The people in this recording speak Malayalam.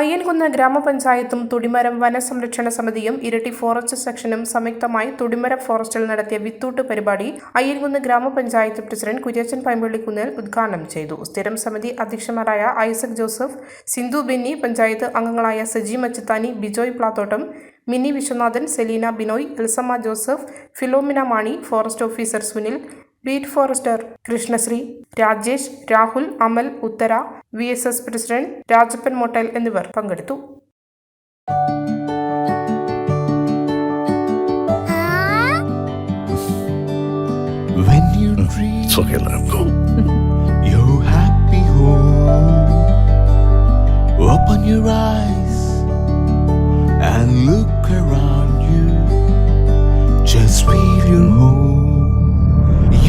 അയ്യൻകുന്ന് ഗ്രാമപഞ്ചായത്തും തുടിമരം വനസംരക്ഷണ സമിതിയും ഇരട്ടി ഫോറസ്റ്റ് സെക്ഷനും സംയുക്തമായി തുടിമരം ഫോറസ്റ്റിൽ നടത്തിയ വിത്തൂട്ട് പരിപാടി അയ്യൻകുന്ന് ഗ്രാമപഞ്ചായത്ത് പ്രസിഡന്റ് കുര്യച്ചൻ പൈമ്പള്ളിക്കുന്നിൽ ഉദ്ഘാടനം ചെയ്തു. സ്ഥിരം സമിതി അധ്യക്ഷന്മാരായ ഐസക് ജോസഫ് സിന്ധു ബെന്നി പഞ്ചായത്ത് അംഗങ്ങളായ Saji Machithani Bijoy Plathottam Mini Viswanathan Selina Binoy Elsamma Joseph Philomina Mani forest officer Sunil beat forester Krishnasree Rajesh Rahul Amal Uthara V S S president Rajappan Mottal എന്നിവർ പങ്കെടുത്തു When you dream your happy home, open your eyes and look around you. Just home.